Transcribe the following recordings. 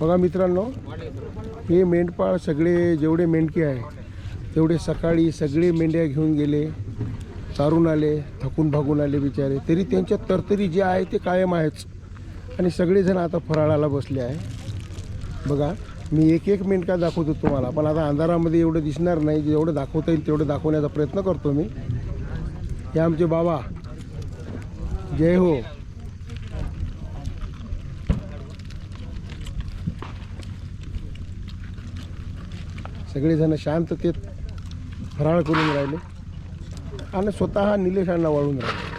बघा मित्रांनो हे मेंढपाळ सगळे जेवढे मेंढके आहे तेवढे सकाळी सगळे मेंढ्या घेऊन गेले चारून आले थकून भागून आले बिचारे. तरी त्यांच्या तरतरी जे आहे ते कायम आहेच. आणि सगळेजण आता फराळाला बसले आहे. बघा मी एक एक मेंढका दाखवतो तुम्हाला पण आता अंधारामध्ये एवढं दिसणार नाही जेवढं दाखवता येईल तेवढं दाखवण्याचा प्रयत्न करतो मी. हे आमचे बाबा जय हो. सगळेजण शांततेत फराळ करून राहिले आणि स्वतः निलेशांना वाळून राहिले.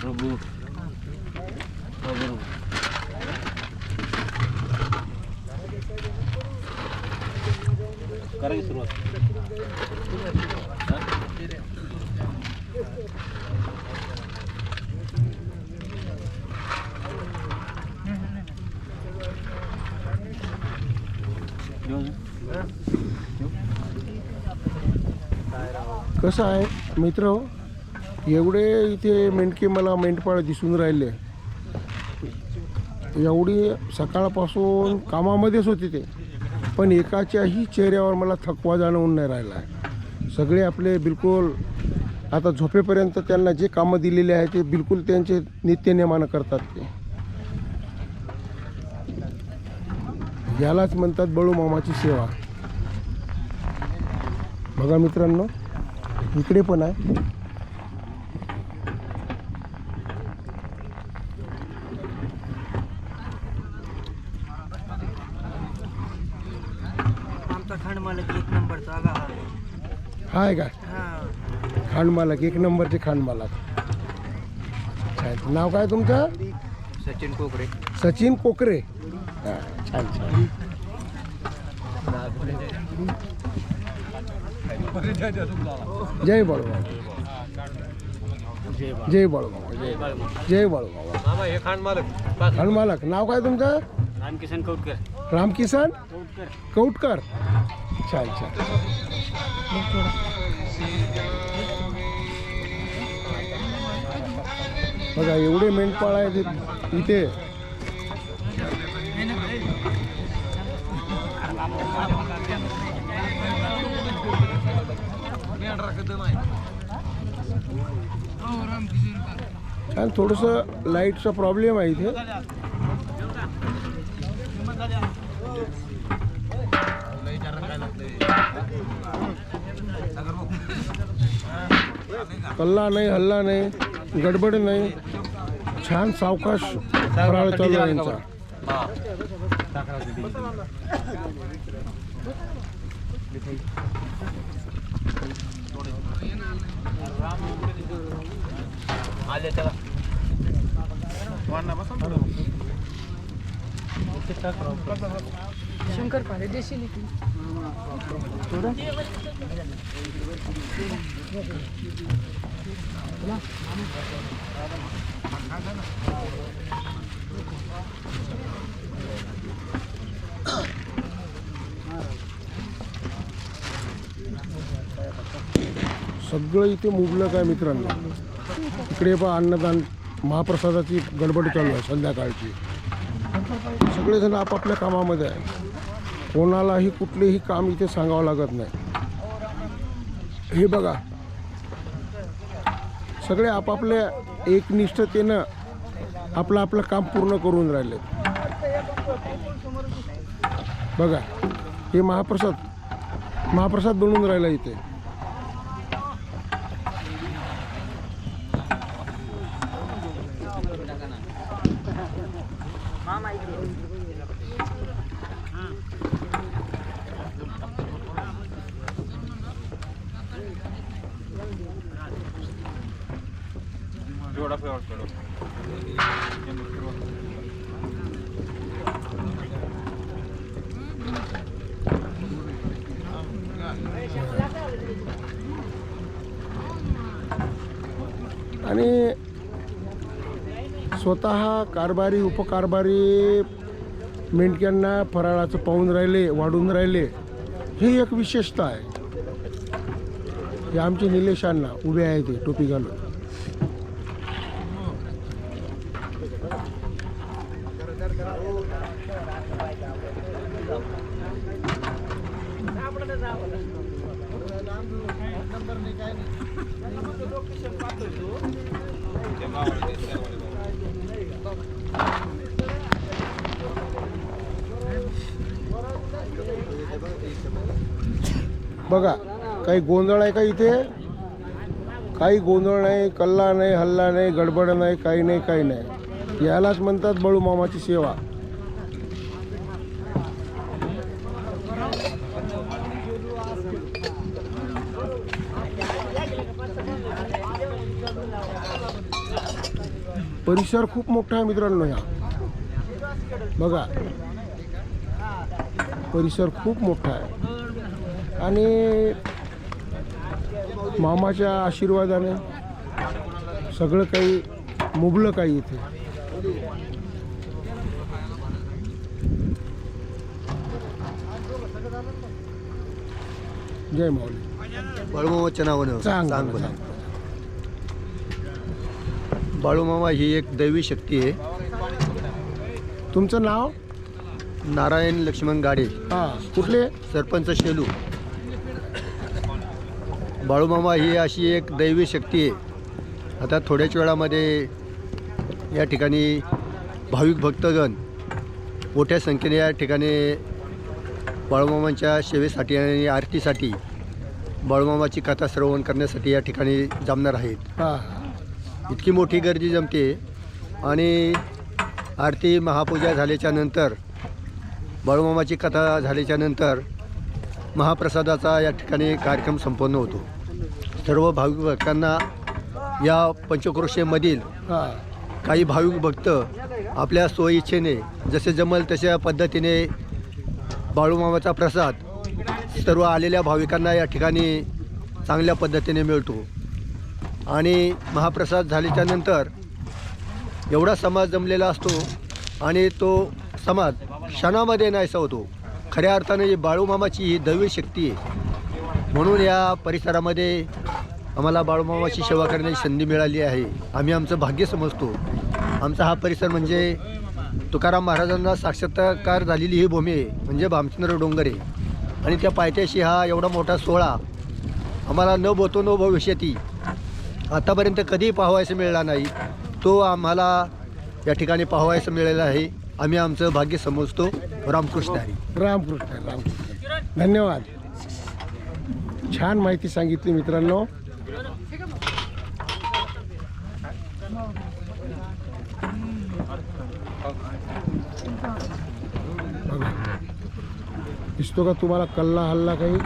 प्रभू. बरोबर करा की सुरुवात कसं आहे मित्र एवढे इथे मेंढके मला मेंढपाळ दिसून राहिले. एवढी सकाळपासून कामामध्येच होते ते. पण एकाच्याही चेहऱ्यावर मला थकवा जाणवून नाही राहिला. आहे सगळे आपले बिलकुल आता झोपेपर्यंत त्यांना जे कामं दिलेले आहे ते बिलकुल त्यांचे नित्यनेमानं करतात ते. यालाच म्हणतात बळू मामाची सेवा. बघा मित्रांनो इकडे पण आहे आमचा खंड मालक एक नंबरचा आगा हा हा आहे का? हा. खांडमालक एक नंबरचे खांडमालक छान. नाव काय तुमचं? सचिन कोकरे. सचिन कोकरे. हा, छान छान. जय बळगाव जय बळगाव जय जय बळगाव मामा हे खान मालक नाव काय तुमचं? रामकिशन कौटकर. रामकिसन कौटकर कौटकर. छान छान बघा एवढे मेंढपाळ आहेत इथे. छान थोडंसं लाईटचा प्रॉब्लेम आहे इथे. कल्ला नाही हल्ला नाही गडबड नाही. छान सावकाश फराळ चालू आहे यांचा. आले त्याला शंकर पाले देशी लिखी सगळं इथे मुबलक आहे मित्रांनो. इकडे पहा अन्नदान महाप्रसादाची गडबड चालू आहे संध्याकाळची. सगळेजण आपापल्या कामामध्ये आहे. कोणालाही कुठलेही काम इथे सांगावं लागत नाही. हे बघा. सगळे आपापल्या एकनिष्ठतेनं आपलं आपलं काम पूर्ण करून राहिले. बघा. हे महाप्रसाद महाप्रसाद बनून राहिला इथे. फेवट आणि स्वतः कारभारी उपकारभारी मेंढक्यांना फराळाचं पाहून राहिले वाढून राहिले हे एक विशेषता आहे. हे आमचे आहे ते टोपी घालून. बघा काही गोंधळ आहे का इथे? काही गोंधळ नाही कल्ला नाही हल्ला नाही गडबड नाही काही नाही काही नाही. यालाच म्हणतात बळू मामाची सेवा. परिसर खूप मोठा आहे मित्रांनो ह्या. बघा. परिसर खूप मोठा आहे. आणि मामाच्या आशीर्वादाने सगळं काही मुबलं काही इथे. जय माऊली. बाळूमामाच्या नावानं बोला बाळूमामा ही एक दैवी शक्ती आहे. तुमचं नाव? नारायण लक्ष्मण गाडे. हां कुठले? सरपंच शेलू. बाळूमामा ही अशी एक दैवी शक्ती आहे. आता थोड्याच वेळामध्ये या ठिकाणी भाविक भक्तगण मोठ्या संख्येने या ठिकाणी बाळूमामांच्या सेवेसाठी आणि आरतीसाठी बाळूमामाची कथा श्रवण करण्यासाठी या ठिकाणी जमणार आहेत. हां. इतकी मोठी गर्दी जमते आणि आरती महापूजा झाल्याच्यानंतर बाळूमामाची कथा झाल्याच्यानंतर महाप्रसादाचा या ठिकाणी कार्यक्रम संपन्न होतो. सर्व भाविक भक्तांना या पंचक्रोशेमधील काही भाविक भक्त आपल्या स्वइच्छेने जसे जमल तशा पद्धतीने बाळूमामाचा प्रसाद सर्व आलेल्या भाविकांना या ठिकाणी चांगल्या पद्धतीने मिळतो. आणि महाप्रसाद झाल्याच्यानंतर एवढा समाज जमलेला असतो आणि तो समाज क्षणामध्ये नाहीसा होतो. खऱ्या अर्थाने बाळूमामाची ही दैवी शक्ती आहे. म्हणून या परिसरामध्ये आम्हाला बाळूमामाची सेवा करण्याची संधी मिळाली आहे. आम्ही आमचं भाग्य समजतो. आमचा हा परिसर म्हणजे तुकाराम महाराजांना साक्षात्कार झालेली ही भूमी आहे म्हणजे भामचंद्र डोंगर. आहे आणि त्या पायथ्याशी हा एवढा मोठा सोहळा आम्हाला न बोतो न भविष्यती आतापर्यंत कधीही पाहावायचं मिळाला नाही तो आम्हाला या ठिकाणी पाहावायचं मिळालेला आहे. आम्ही आमचं भाग्य समजतो. रामकृष्ण हरी. रामकृष्ण रामकृष्ण. धन्यवाद. छान माहिती सांगितली मित्रांनो. दिसतो का तुम्हाला कल्ला हल्ला काही?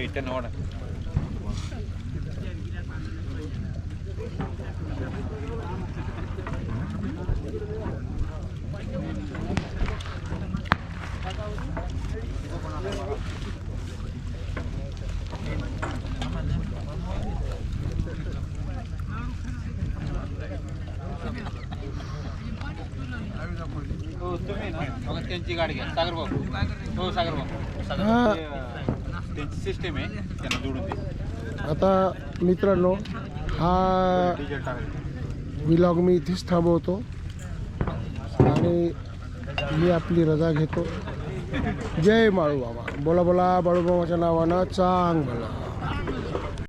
ഏറ്റനോട് त्यांची गाडी घ्या. सागर भाऊ हो सागर भाऊ त्यांची सिस्टीम आहे त्यांना जोडून दे. आता मित्रांनो हा डिझेल टाकायचं विलॉग मी इथेच थांबवतो. आणि मी आपली रजा घेतो. जय बाळूबाबा बोला बोला बाळूबाबाच्या नावानं चांग बोला